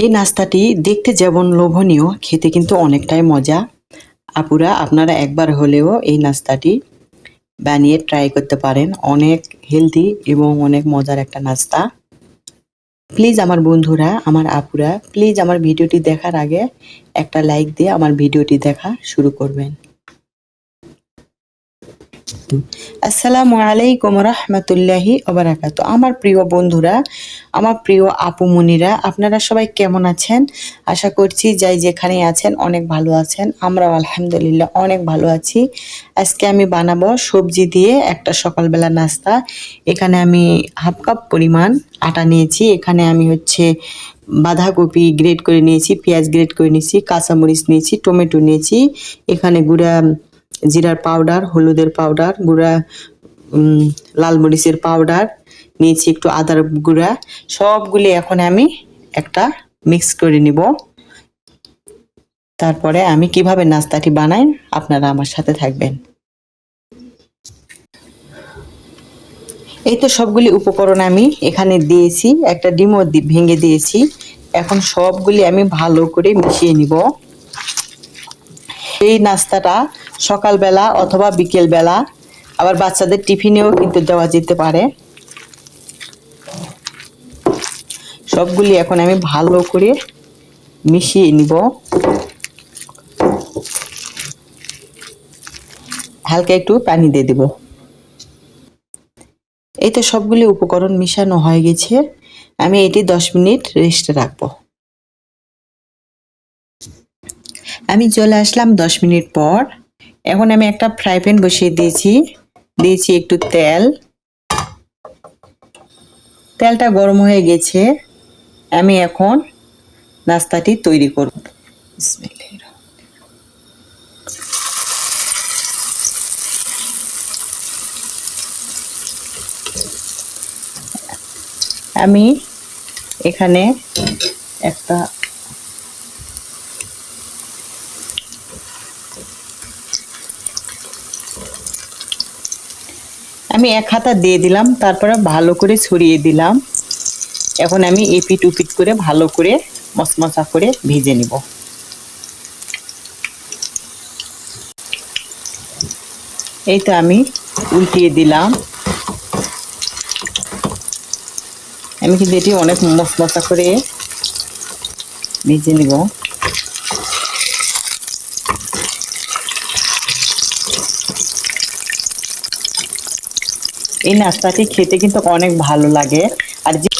এই নাস্তাটি দেখতে যেমন লোভনীয়, খেতে কিন্তু অনেকটাই মজা। আপুরা, আপনারা একবার হলেও এই নাস্তাটি বানিয়ে ট্রাই করতে পারেন। অনেক হেলদি এবং অনেক মজার একটা নাস্তা। প্লিজ আমার বন্ধুরা, আমার আপুরা প্লিজ আমার ভিডিওটি দেখার আগে একটা লাইক দিয়ে আমার ভিডিওটি দেখা শুরু করবেন। আসসালামু আলাইকুম রহমতুল্লাহি ওবারাকাতু আমার প্রিয় বন্ধুরা, আমার প্রিয় আপু মুনিরা, আপনারা সবাই কেমন আছেন? আশা করছি যাই যেখানে আছেন অনেক ভালো আছেন। আমরাও আলহামদুলিল্লাহ অনেক ভালো আছি। আজকে আমি বানাবো সবজি দিয়ে একটা সকালবেলা নাস্তা। এখানে আমি হাফ কাপ পরিমাণ আটা নিয়েছি। এখানে আমি হচ্ছে বাঁধাকপি গ্রেট করে নিয়েছি, পেঁয়াজ গ্রেট করে নিয়েছি, কাঁচামরিচ নিয়েছি, টমেটো নিয়েছি। এখানে গুঁড়া জিরার পাউডার হলুদের পাউডার গুঁড়া লাল মরিচের পাউডার নিয়েছি একটু আদার গুঁড়া, সবগুলি এখন আমি একটা মিক্স করে নিব। তারপরে আমি কীভাবে নাস্তাটি বানাই আপনারা আমার সাথে থাকবেন। এই তো সবগুলি উপকরণ আমি এখানে দিয়েছি, একটা ডিমও ভেঙে দিয়েছি। এখন সবগুলি আমি ভালো করে মিশিয়ে নিব। এই নাস্তাটা সকালবেলা অথবা বিকেলবেলা। আবার বাচ্চাদের টিফিনেও কিন্তু দেওয়া যেতে পারে। সবগুলি এখন আমি ভালো করে মিশিয়ে নিব। হালকা একটু পানি দিয়ে দেব। এই তো সবগুলি উপকরণ মিশানো হয়ে গেছে। আমি এটি দশ মিনিট রেস্টে রাখব। আমি চলে আসলাম দশ মিনিট পর। এখন আমি একটা ফ্রাই প্যান বসিয়ে দিয়েছি। দিয়েছি একটু তেল। তেলটা গরম হয়ে গেছে। আমি এখন নাস্তাটি তৈরি করব। আমি এখানে একটা আমি এক হাতা দিয়ে দিলাম, তারপরে ভালো করে ছড়িয়ে দিলাম। এখন আমি এপিট উপিট করে ভালো করে মশমশা করে ভেজে নিব। এই তো আমি উল্টিয়ে দিলাম। আমি কিন্তু এটি অনেক মশমশা করে ভেজে নিব। এই নাস্তাটি খেতে কিন্তু অনেক ভালো লাগে। আর যে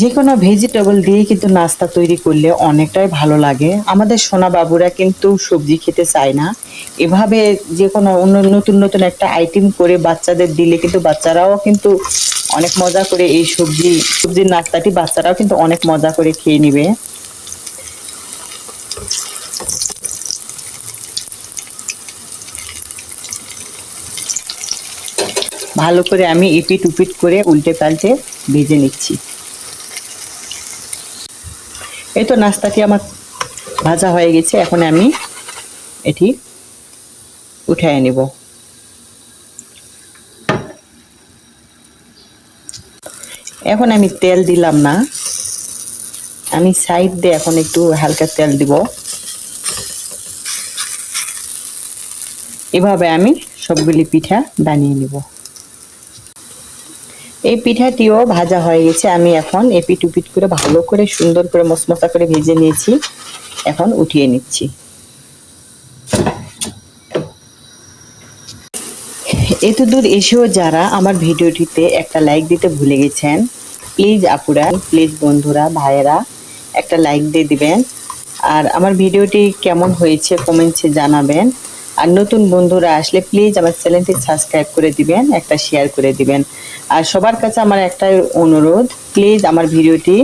যে কোনো ভেজিটেবল দিয়ে কিন্তু নাস্তা তৈরি করলে অনেকটাই ভালো লাগে। আমাদের সোনা বাবুরা কিন্তু সবজি খেতে চায় না। এভাবে যে কোনো অন্য নতুন নতুন একটা আইটেম করে বাচ্চাদের দিলে কিন্তু বাচ্চারাও কিন্তু অনেক মজা করে এই সবজি সবজির নাস্তাটি বাচ্চারাও কিন্তু অনেক মজা করে খেয়ে নিবে। ভালো করে আমি ইপিট উপিট করে উল্টে পাল্টে ভেজে নিচ্ছি। এই তো নাস্তাটি আমার ভাজা হয়ে গেছে, এখন আমি এটি উঠায় নিব। এখন আমি তেল দিলাম না। আমি সাইড দিয়ে এখন একটু হালকা তেল দিব। এভাবে আমি সবগুলি পিঠা বানিয়ে নিব। এই পিঠাটিও ভাজা হয়ে গেছে। আমি এখন এপিট উপিট করে ভালো করে, সুন্দর করে মশমশা করে ভেজে নিয়েছি। এখন উঠিয়ে নিচ্ছি। এত দূর এসেও যারা আমার ভিডিওটিতে একটা লাইক দিতে ভুলে গেছেন প্লিজ আপুরা প্লিজ বন্ধুরা, ভাইয়েরা, একটা লাইক দিয়ে দিবেন। আর আমার ভিডিওটি কেমন হয়েছে কমেন্টসে জানাবেন। আর নতুন বন্ধুরা আসলে প্লিজ আমার চ্যানেলটি সাবস্ক্রাইব করে দিবেন, একটা শেয়ার করে দিবেন। আর সবার কাছে আমার একটাই অনুরোধ প্লিজ আমার ভিডিওটি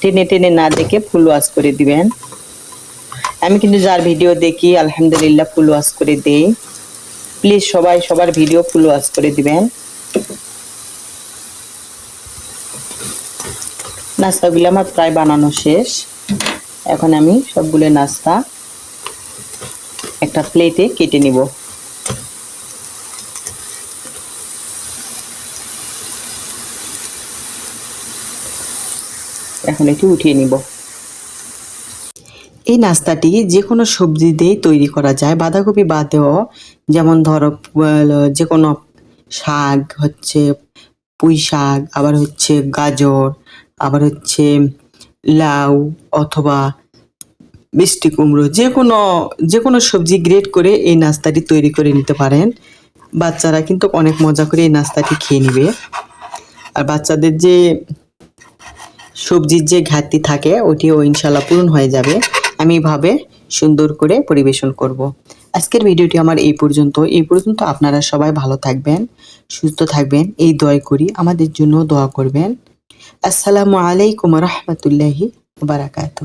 টেনে টেনে না দেখে ফুল ওয়াশ করে দিবেন। আমি কিন্তু যার ভিডিও দেখি, আলহামদুলিল্লাহ ফুল ওয়াশ করে দেই। প্লিজ সবাই সবার ভিডিও ফুল ওয়াশ করে দিবেন। নাস্তাগুলো আমার প্রায় বানানো শেষ। এখন আমি সবগুলো নাস্তা একটা প্লেটে কেটে নেব। এখন এটি উঠিয়ে নিব। এই নাস্তাটি যে কোনো সবজি দিয়েই তৈরি করা যায়। বাঁধাকপি বাদেও যেমন ধরো যে কোনো শাক হচ্ছে পুঁই শাক, আবার হচ্ছে গাজর, আবার হচ্ছে লাউ অথবা মিষ্টি কুমড়ো, যে কোনো যে কোনো সবজি গ্রেট করে এই নাস্তাটি তৈরি করে নিতে পারেন। বাচ্চারা কিন্তু অনেক মজা করে এই নাস্তাটি খেয়ে নেবে। আর বাচ্চাদের যে সবজির যে ঘাটতি থাকে, ওটিও ইনশাল্লাহ পূরণ হয়ে যাবে। আমি এভাবে সুন্দর করে পরিবেশন করব। আজকের ভিডিওটি আমার এই পর্যন্ত। এই পর্যন্ত আপনারা সবাই ভালো থাকবেন, সুস্থ থাকবেন। এই দয়া করি, আমাদের জন্য দোয়া করবেন। আসসালামু আলাইকুম রহমতুল্লাহি বারাকাতু